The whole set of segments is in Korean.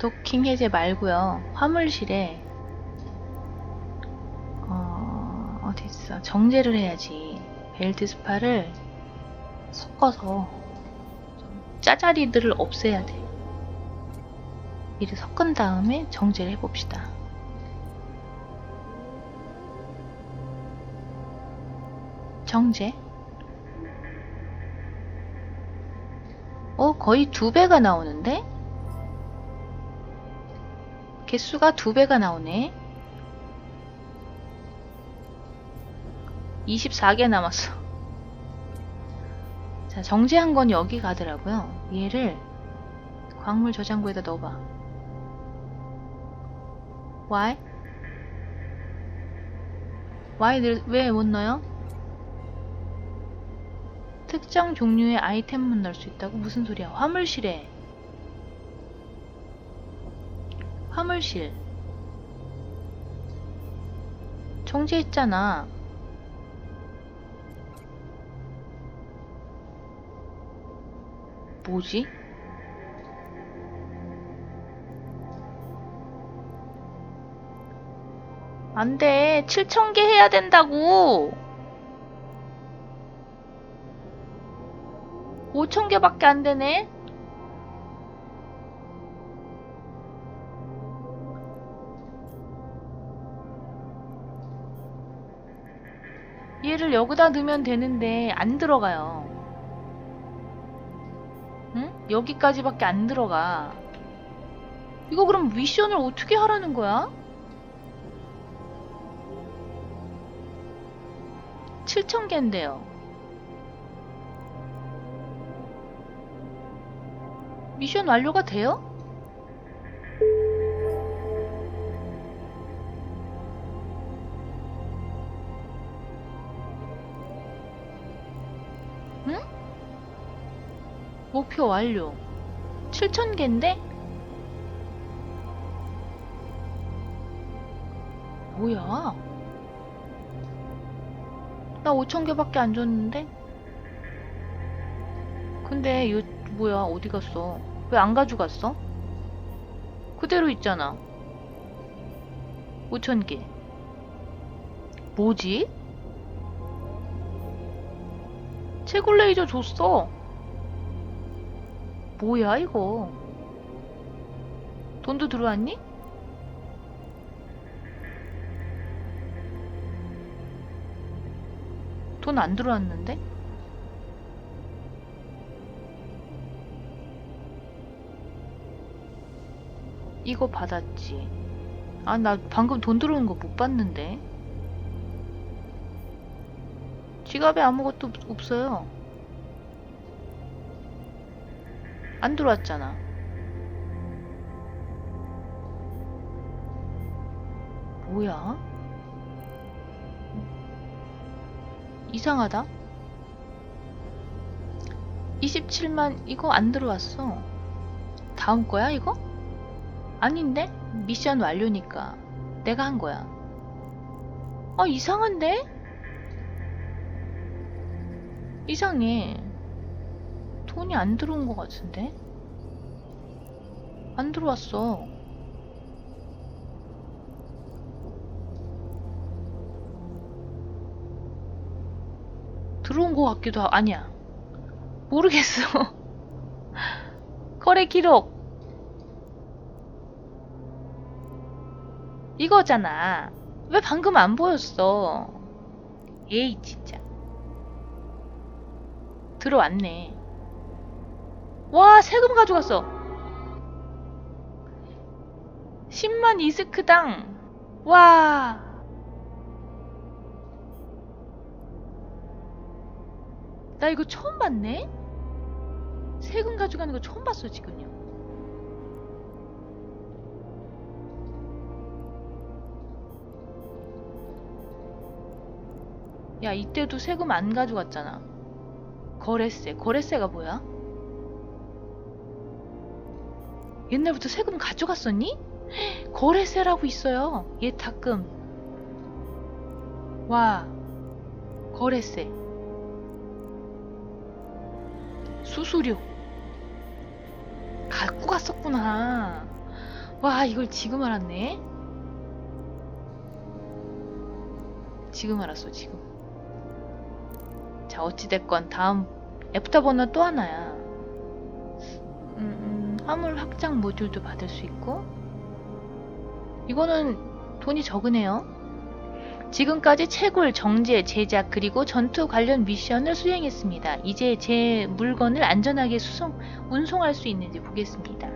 도킹 해제 말고요. 화물실에 어, 어디 있어? 정제를 해야지. 벨트 스파를 섞어서 좀 짜자리들을 없애야 돼. 미리 섞은 다음에 정제를 해봅시다. 정제. 어, 거의 두 배가 나오는데? 개수가 두 배가 나오네. 24개 남았어. 자, 정지한 건 여기 가더라고요. 얘를 광물 저장고에다 넣어봐. Why? Why 왜 못 넣어요? 특정 종류의 아이템만 넣을 수 있다고? 무슨 소리야? 화물실에 화물실 정지했잖아. 뭐지? 안 돼. 7,000개 해야 된다고. 5,000개밖에 안 되네. 얘를 여기다 넣으면 되는데 안 들어가요. 응? 여기까지밖에 안 들어가. 이거 그럼 미션을 어떻게 하라는 거야? 7,000개인데요. 미션 완료가 돼요? 목표 완료. 7,000개인데? 뭐야? 나 5,000개밖에 안 줬는데? 근데 이 뭐야 어디 갔어? 왜 안 가져갔어? 그대로 있잖아. 5,000개. 뭐지? 채굴 레이저 줬어. 뭐야 이거? 돈도 들어왔니? 돈 안 들어왔는데? 이거 받았지. 아, 나 방금 돈 들어오는 거 못 봤는데. 지갑에 아무것도 없- 없어요. 안 들어왔잖아. 뭐야? 이상하다. 27만 이거 안 들어왔어. 다음 거야 이거? 아닌데? 미션 완료니까 내가 한 거야. 아 이상한데? 이상해. 돈이 안 들어온 것 같은데? 안 들어왔어. 들어온 것 같기도 하고, 아니야. 모르겠어. 거래 기록. 이거잖아. 왜 방금 안 보였어? 에이, 진짜. 들어왔네. 와, 세금 가져갔어. 10만 이스크당. 와. 나 이거 처음 봤네? 세금 가져가는 거 처음 봤어, 지금요. 야, 이때도 세금 안 가져갔잖아. 거래세. 거래세가 뭐야? 옛날부터 세금 가져갔었니? 거래세라고 있어요. 예탁금. 와. 거래세. 수수료. 갖고 갔었구나. 와, 이걸 지금 알았네? 지금 알았어, 지금. 자, 어찌됐건 다음 애프터 버너 또 하나야. 화물 확장 모듈도 받을 수 있고. 이거는 돈이 적으네요. 지금까지 채굴, 정제, 제작, 그리고 전투 관련 미션을 수행했습니다. 이제 제 물건을 안전하게 수송, 운송할 수 있는지 보겠습니다.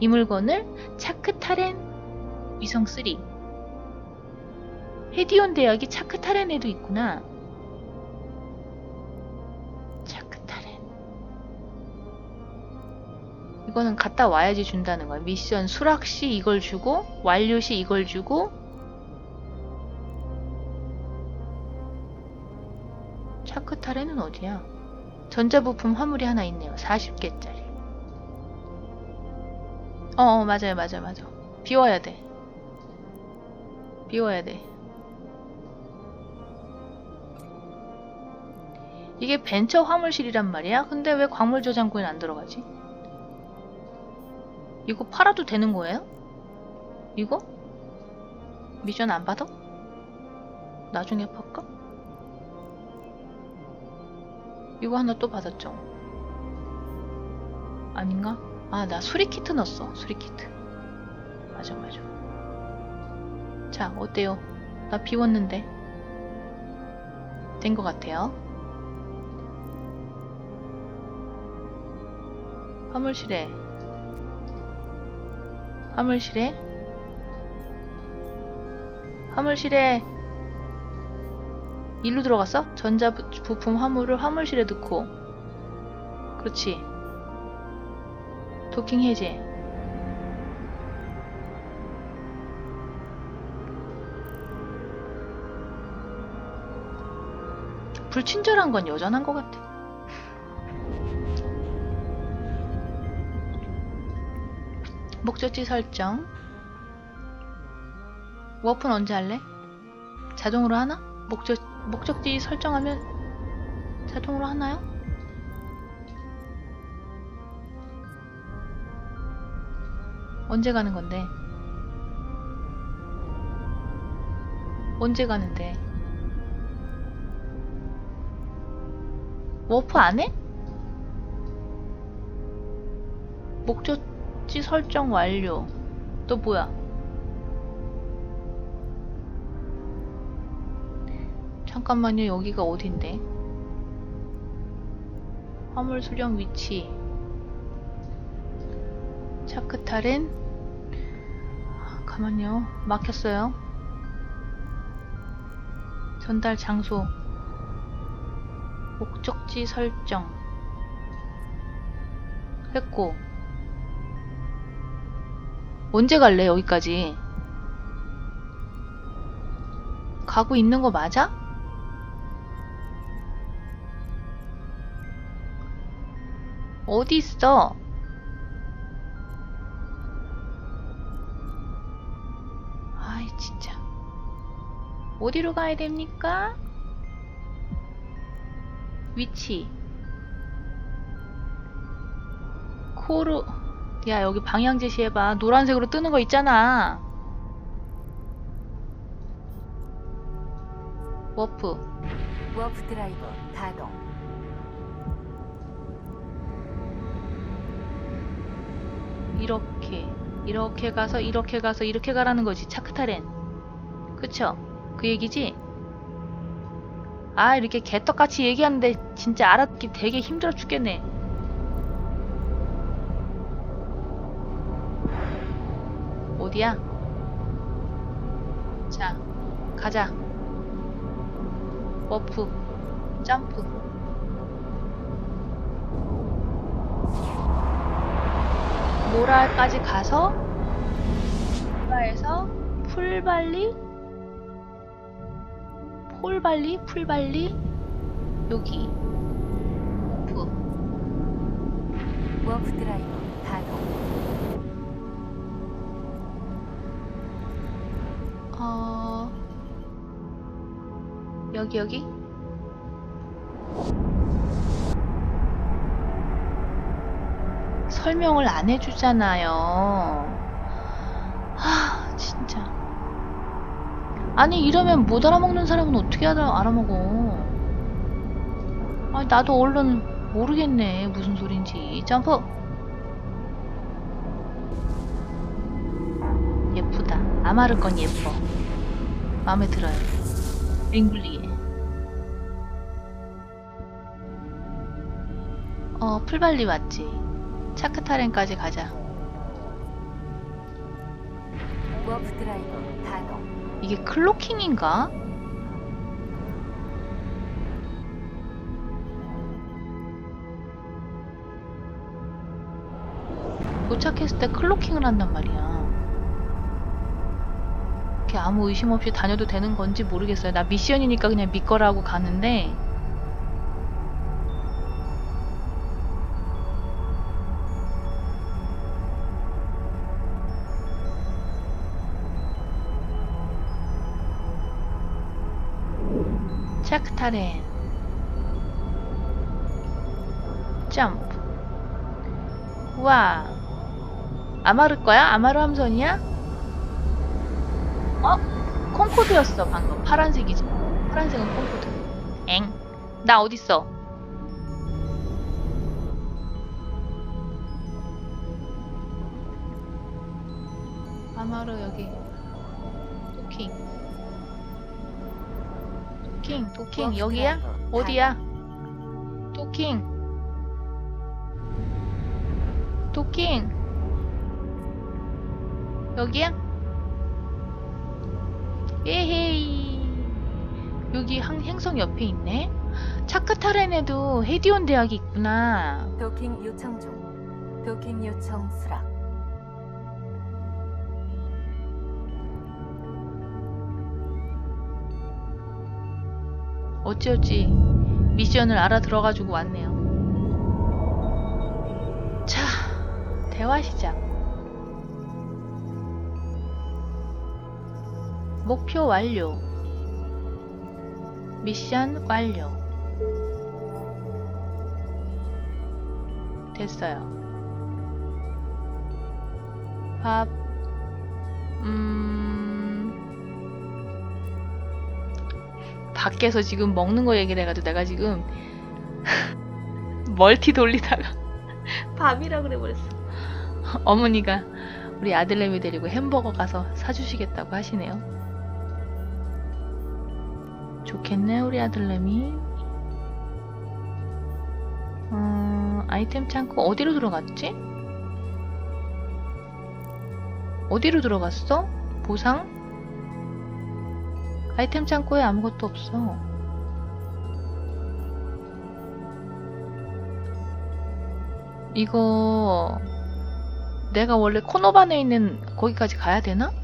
이 물건을 차크타렌 위성 3 헤디온 대학이 차크타렌에도 있구나. 이거는 갔다 와야지 준다는 거야. 미션 수락 시 이걸 주고 완료 시 이걸 주고 차크타렌은 어디야? 전자부품 화물이 하나 있네요. 40개짜리. 어, 어, 맞아요, 맞아요, 맞아. 비워야 돼. 비워야 돼. 이게 벤처 화물실이란 말이야? 근데 왜 광물 저장고엔 안 들어가지? 이거 팔아도 되는 거예요? 이거? 미션 안 받아? 나중에 팔까? 이거 하나 또 받았죠? 아닌가? 아, 나 수리키트 넣었어. 수리키트. 맞아, 맞아. 자, 어때요? 나 비웠는데. 된 것 같아요. 화물실에. 화물실에. 화물실에. 일로 들어갔어? 전자부품 화물을 화물실에 넣고. 그렇지. 도킹 해제. 불친절한 건 여전한 것 같아. 목적지 설정. 워프는 언제 할래? 자동으로 하나? 목적, 목적지 설정하면 자동으로 하나요? 언제 가는 건데? 언제 가는데? 워프 안 해? 목적 지 설정 완료. 또 뭐야? 잠깐만요. 여기가 어딘데? 화물 수령 위치. 차크타렌. 아, 가만요. 막혔어요. 전달 장소. 목적지 설정. 했고. 언제 갈래, 여기까지? 가고 있는 거 맞아? 어디 있어? 아이, 진짜. 어디로 가야 됩니까? 위치. 코르. 야, 여기 방향 제시해봐. 노란색으로 뜨는 거 있잖아. 워프. 워프 드라이버 가동. 이렇게. 이렇게 가서, 이렇게 가서, 이렇게 가라는 거지. 차크타렌. 그쵸? 그 얘기지? 아, 이렇게 개떡같이 얘기하는데 진짜 알아듣기 되게 힘들어 죽겠네. 어디야? 자, 가자. 워프, 점프. 모랄까지 가서 모라에서 풀발리 폴발리 풀발리 여기 워프 워프 드라이버 어 여기 여기 설명을 안 해주잖아요. 진짜. 아니 이러면 못 알아먹는 사람은 어떻게 알아, 알아먹어? 아니 나도 얼른 모르겠네 무슨 소린지. 점프. 예쁘다. 아마르 건 예뻐. 마음에 들어요. 링블리에. 어 풀발리 왔지. 차크타렌까지 가자. 이게 클로킹인가? 도착했을 때 클로킹을 한단 말이야. 이렇게 아무 의심 없이 다녀도 되는 건지 모르겠어요. 나 미션이니까 그냥 믿거라고 가는데 차크타렌 점프 우와 아마르 거야? 아마르 함선이야? 어? 콩코드였어 방금 파란색이지 파란색은 콩코드 엥? 나 어딨어? 아마르 여기 도킹 도킹 도킹 여기야? 어디야? 도킹 도킹 여기야? 예헤이 여기 항, 행성 옆에 있네 차크타렌에도 헤디온 대학이 있구나. 도킹 요청 중. 도킹 요청 수락. 어찌어찌 미션을 알아들어가지고 왔네요 자 대화 시작 목표 완료. 미션 완료. 됐어요. 밥 음... 밖에서 지금 먹는 거 얘기를 해가지고 내가 지금 멀티 돌리다가 밥이라 그래 버렸어. 어머니가 우리 아들내미 데리고 햄버거 가서 사주시겠다고 하시네요 좋겠네 우리 아들내미 어, 아이템 창고 어디로 들어갔지? 어디로 들어갔어? 보상? 아이템 창고에 아무것도 없어. 이거 내가 원래 코노반에 있는 거기까지 가야 되나?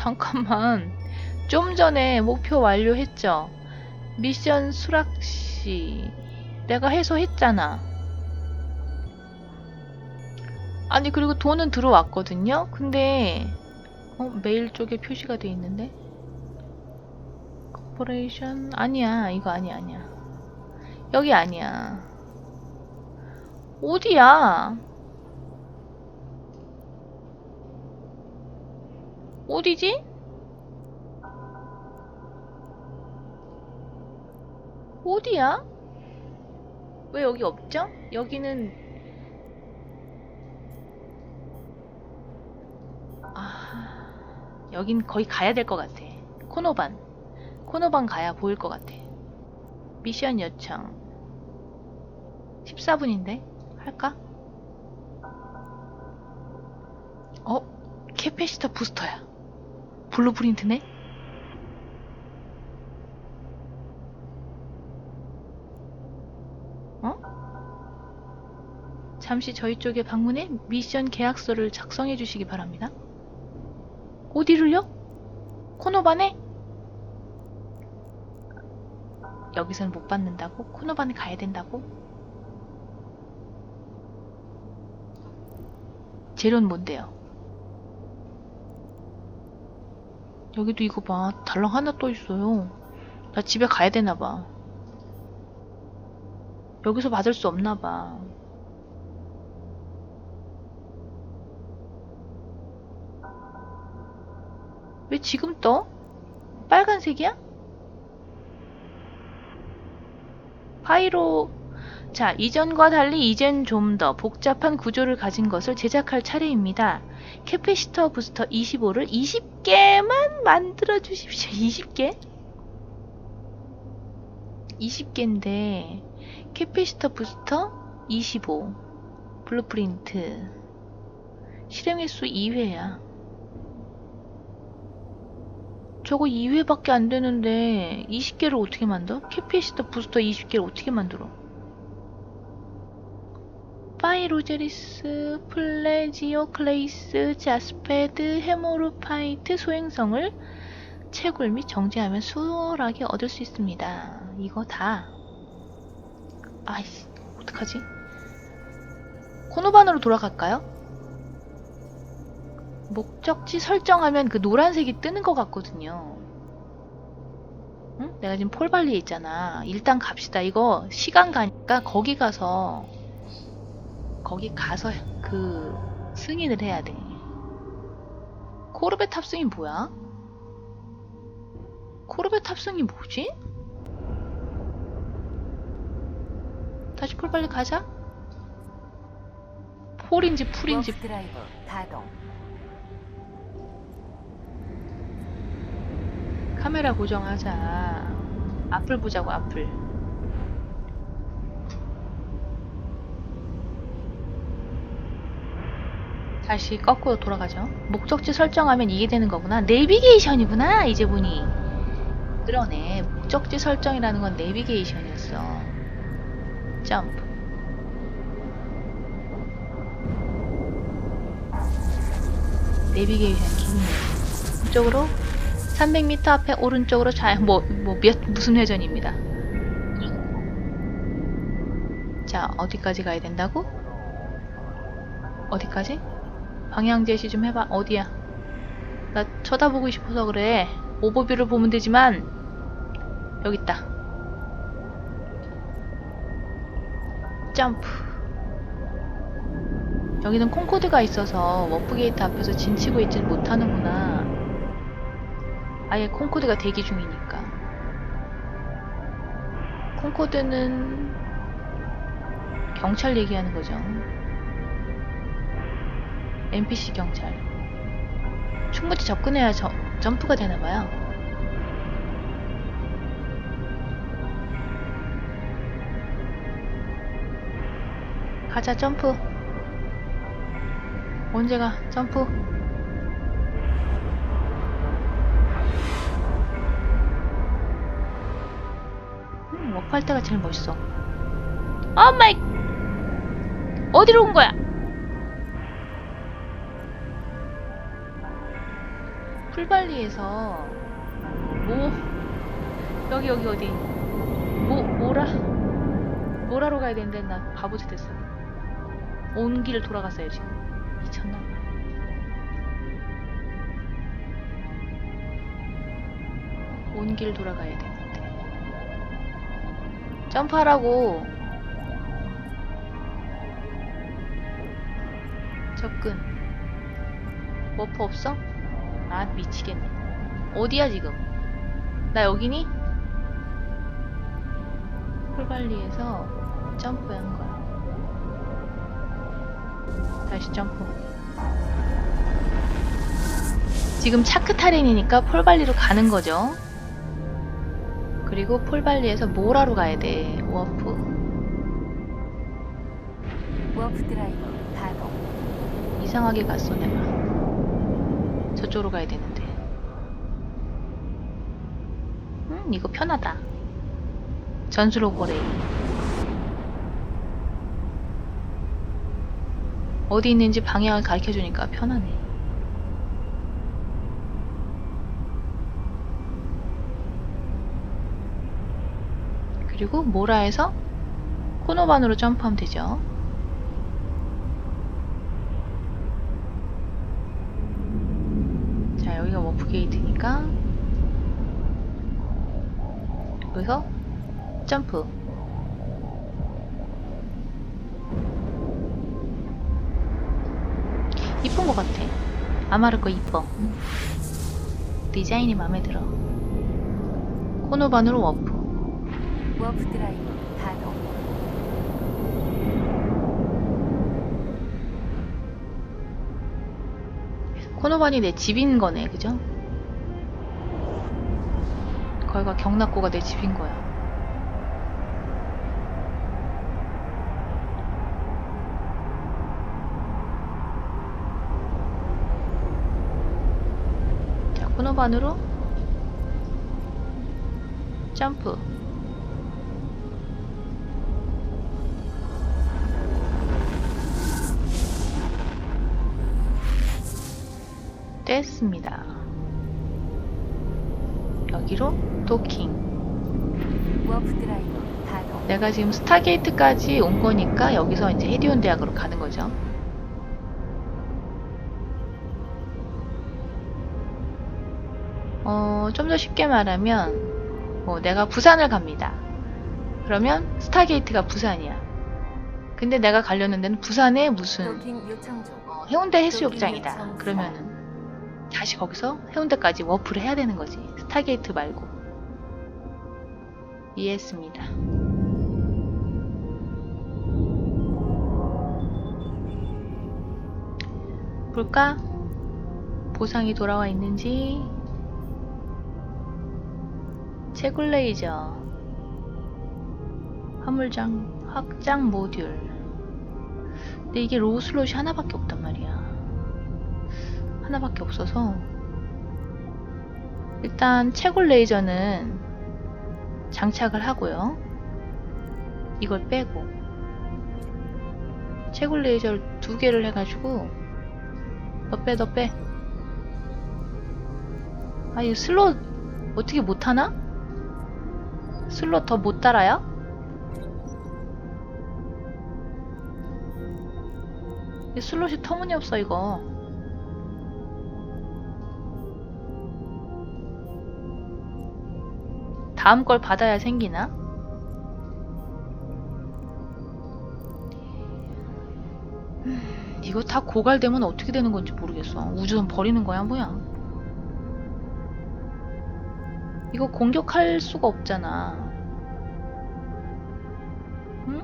잠깐만. 좀 전에 목표 완료했죠? 미션 수락시. 내가 해소했잖아. 아니 그리고 돈은 들어왔거든요. 근데 어, 메일 쪽에 표시가 돼 있는데 코퍼레이션 아니야 이거 아니야 아니야 여기 아니야 어디야 어디지? 어디야? 왜 여기 없죠? 여기는 아, 여긴 거의 가야 될 것 같아. 코노반. 코노반 가야 보일 것 같아. 미션 요청. 14분인데? 할까? 어? 캐페시터 부스터야. 블루프린트네? 어? 잠시 저희 쪽에 방문해 미션 계약서를 작성해 주시기 바랍니다. 어디를요? 코노반에? 여기서는 못 받는다고? 코노반에 가야 된다고? 재료는 뭔데요? 여기도 이거 봐. 달랑 하나 또 있어요. 나 집에 가야 되나 봐. 여기서 받을 수 없나 봐. 왜 지금 떠? 빨간색이야? 파이로 자 이전과 달리 이젠 좀 더 복잡한 구조를 가진 것을 제작할 차례입니다. 캐패시터 부스터 25를 20개만 만들어 주십시오. 20개? 20개인데 캐패시터 부스터 25 블루프린트 실행 횟수 2회야. 저거 2회밖에 안 되는데 20개를 어떻게 만들어? 캐피시터 부스터 20개를 어떻게 만들어? 파이 로제리스, 플레지오, 클레이스, 자스페드, 헤모로파이트 소행성을 채굴 및 정제하면 수월하게 얻을 수 있습니다. 이거 다. 아이씨, 어떡하지? 코노반으로 돌아갈까요? 목적지 설정하면 그 노란색이 뜨는 것 같거든요. 응? 내가 지금 폴발리에 있잖아. 일단 갑시다. 이거 시간 가니까 거기 가서 거기 가서 그 승인을 해야 돼. 코르벳 탑승이 뭐야? 코르벳 탑승이 뭐지? 다시 폴발리 가자. 폴인지 풀인지 드라이브 가동. 카메라 고정하자. 앞을 보자고, 앞을. 다시 거꾸로 돌아가죠. 목적지 설정하면 이게 되는 거구나. 내비게이션이구나, 이제 보니. 그러네. 목적지 설정이라는 건 내비게이션이었어. 점프. 내비게이션 기능이야. 이쪽으로 300m 앞에 오른쪽으로 좌, 뭐, 뭐, 몇, 무슨 회전입니다. 자, 어디까지 가야 된다고? 어디까지? 방향 제시 좀 해봐. 어디야? 나 쳐다보고 싶어서 그래. 오버뷰를 보면 되지만, 여기 있다. 점프. 여기는 콩코드가 있어서 워프게이트 앞에서 진치고 있진 못하는구나. 아예 콩코드가 대기 중이니까. 콩코드는 경찰 얘기하는 거죠. NPC 경찰. 충분히 접근해야 저, 점프가 되나봐요. 가자, 점프. 언제가, 점프. 음, 워프할 때가 제일 멋있어. 오 마이! 어디로 온 거야? 풀발리에서 뭐? 여기 여기 어디? 뭐 뭐라? 뭐라로 가야 되는데 나 바보짓 됐어. 온 길을 돌아갔어요 지금. 미쳤나? 봐온길 돌아가야 되는데. 점프하라고. 접근. 워프 없어? 아 미치겠네. 어디야 지금? 나 여기니? 폴발리에서 점프한 거야. 다시 점프. 지금 차크타렌이니까 폴발리로 가는 거죠. 그리고 폴발리에서 모라로 가야 돼 워프. 워프 드라이브 가동. 이상하게 갔어 내가 저쪽으로 가야 되는데. 음 이거 편하다. 전술 오버레이. 어디 있는지 방향을 가르쳐주니까 편하네. 그리고 모라에서 코노반으로 점프하면 되죠 자 여기가 워프 게이트니까 여기서 점프 이쁜 것 같아 아마르 거 이뻐 디자인이 마음에 들어. 코너반으로 워프. 워프 드라이브 가동. 코너반이 내 집인 거네, 그죠? 거기가 경락고가 내 집인 거야. 자, 코너반으로 점프. 됐습니다. 여기로 도킹. 내가 지금 스타게이트까지 온 거니까 여기서 이제 헤디온 대학으로 가는 거죠. 어, 좀 더 쉽게 말하면, 뭐, 내가 부산을 갑니다. 그러면 스타게이트가 부산이야. 근데 내가 가려는 데는 부산에 무슨. 어, 해운대 해수욕장이다. 그러면은 다시 거기서 해운대까지 워프를 해야 되는 거지. 스타게이트 말고. 이해했습니다. 볼까? 보상이 돌아와 있는지. 채굴레이저. 화물장 확장 모듈. 근데 이게 로우 슬롯이 하나밖에 없단 말이야. 하나밖에 없어서 일단 채굴 레이저는 장착을 하고요. 이걸 빼고 채굴 레이저를 두 개를 해가지고 너 빼, 너 빼. 아, 이 슬롯 어떻게 못하나? 슬롯 더못 달아요? 이 슬롯이 터무니없어 이거 다음 걸 받아야 생기나? 음, 이거 다 고갈되면 어떻게 되는 건지 모르겠어 우주선 버리는 거야 뭐야 이거 공격할 수가 없잖아 응?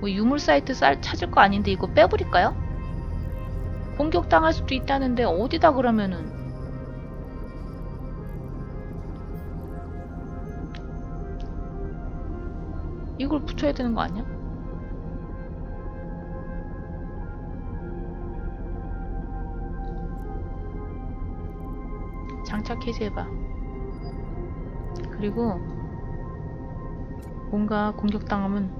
뭐 유물 사이트 쌀 찾을 거 아닌데 이거 빼버릴까요? 공격당할 수도 있다는데 어디다 그러면은 이걸 붙여야 되는 거 아니야? 장착 해제해봐. 그리고 뭔가 공격당하면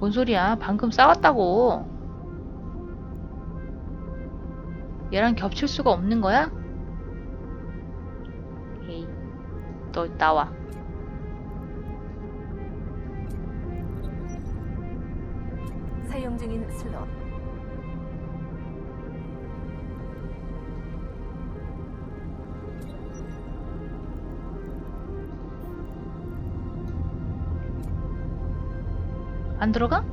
뭔 소리야? 방금 싸웠다고. 얘랑 겹칠 수가 없는 거야? 너 나와. 사용 중인 슬롯. 안 들어가?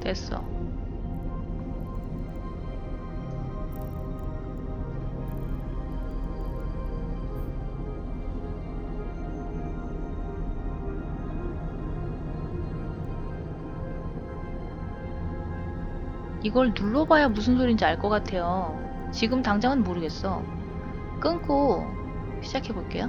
됐어. 이걸 눌러봐야 무슨 소린지 알 것 같아요. 지금 당장은 모르겠어. 끊고 시작해 볼게요.